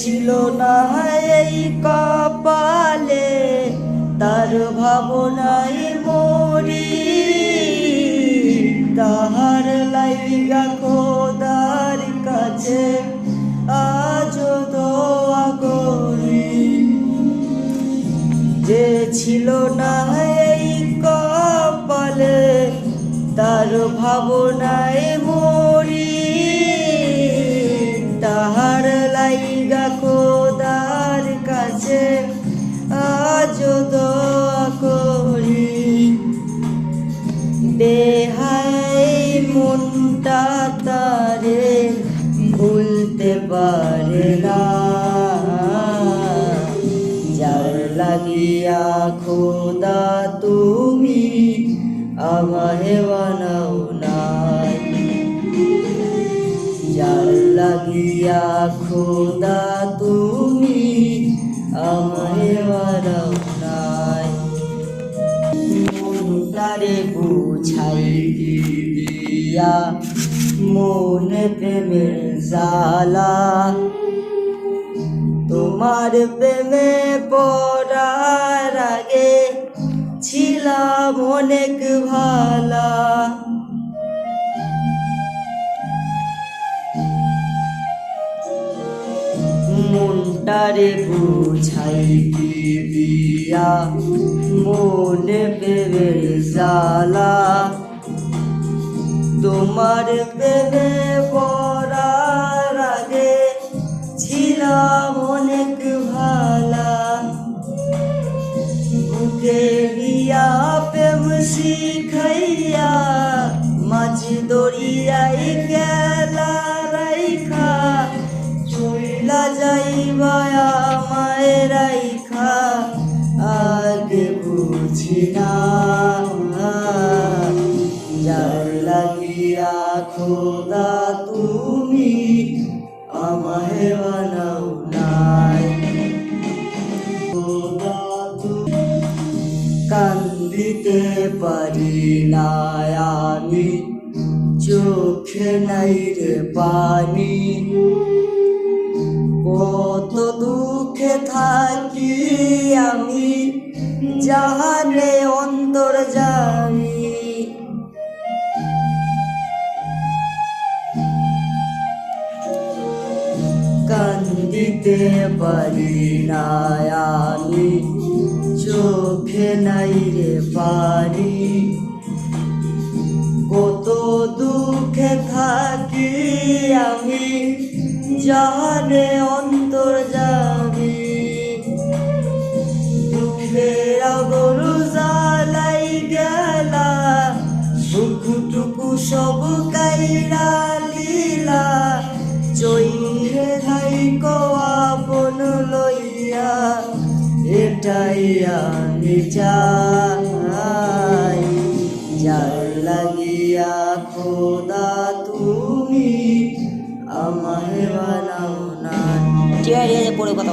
ছিল না এই কপালে, তার ভাবনায় মরি। তাহার লাইগা খোদার কাছে আজ দোয়া করি। যে ছিল না এই কপালে, তার ভাবনায় মরি। তাহার লাইগা খোদার কাছে আজ দোয়া করি। বেহাই মনটা তারে ভুলতে পারে না। যার লাগিয়া খোদা তুমি আমায় লাগিয়া, খোদা তুমি আমায় বানাও নাই মনটারে বুঝাই দিয়া মনে প্রেমের জালা তোমার প্রেমে পড়ার আগে ছিলাম অনেক ভালা। মনটারে বুঝাই দিয়া? মনে প্রেমের জালা তোমার প্রেমে পড়ার আগে ছিলাম অনেক ভালা। বুকে দিয়া প্রেম শিখাইয়া, মাঝ দরিয়াই গেলা রাইখা। চইলা যাইবা না যার লাগিয়া খোদা তুমি আমায় বানাও নাই। খোদা তুমি কান্দিতে পারি না আমি, চোখে নাই রে পানি। কত কান্দিতে পারি না আমি। চোখে নাই রে পারি কত দুঃখে থাকি আমি জানে অন্তর এটাই আমি চাই যার লাগিয়া খোদা তুমি আমার বানাও না। ঠিক আছে পরে কথা